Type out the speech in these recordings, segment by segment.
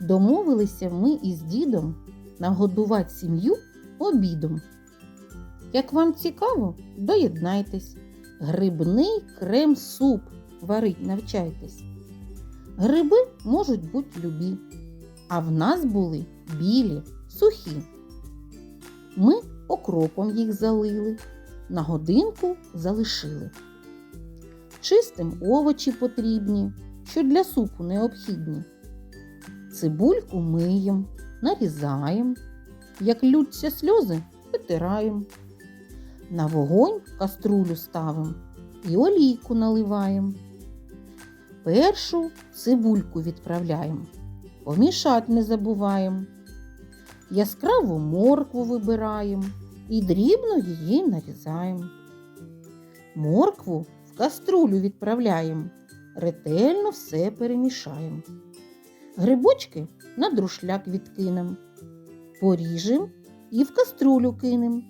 Домовилися ми із дідом нагодувати сім'ю обідом. Як вам цікаво, доєднайтесь. Грибний крем-суп варить навчайтесь. Гриби можуть бути любі, а в нас були білі, сухі. Ми окропом їх залили, на годинку залишили. Чистим овочі потрібні, що для супу необхідні. Цибульку миєм, нарізаємо, як лються сльози, витираємо. На вогонь каструлю ставимо і олійку наливаємо. Першу цибульку відправляємо, помішати не забуваємо. Яскраву моркву вибираємо і дрібно її нарізаємо. Моркву в каструлю відправляємо, ретельно все перемішаємо. Грибочки на друшляк відкинемо, поріжемо і в каструлю кинемо.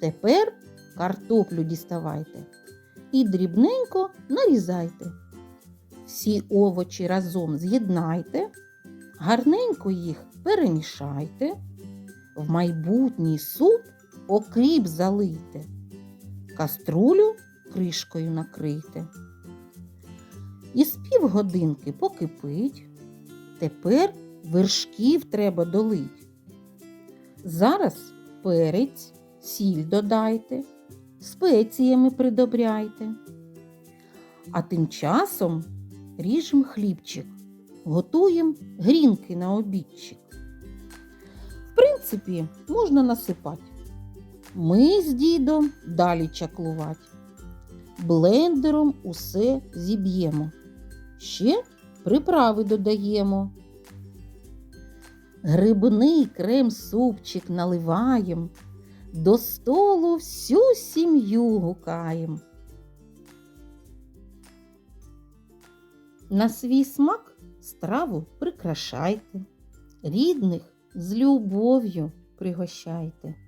Тепер картоплю діставайте і дрібненько нарізайте. Всі овочі разом з'єднайте, гарненько їх перемішайте, в майбутній суп окріп залийте, каструлю кришкою накрийте. Із півгодинки покипить, тепер вершків треба долить. Зараз перець, сіль додайте, спеціями придобряйте. А тим часом ріжем хлібчик, готуємо грінки на обідчик. В принципі, можна насипати. Ми з дідом далі чаклувати. Блендером усе зіб'ємо. Ще приправи додаємо. Грибний крем-супчик наливаєм, до столу всю сім'ю гукаєм. На свій смак страву прикрашайте, рідних з любов'ю пригощайте.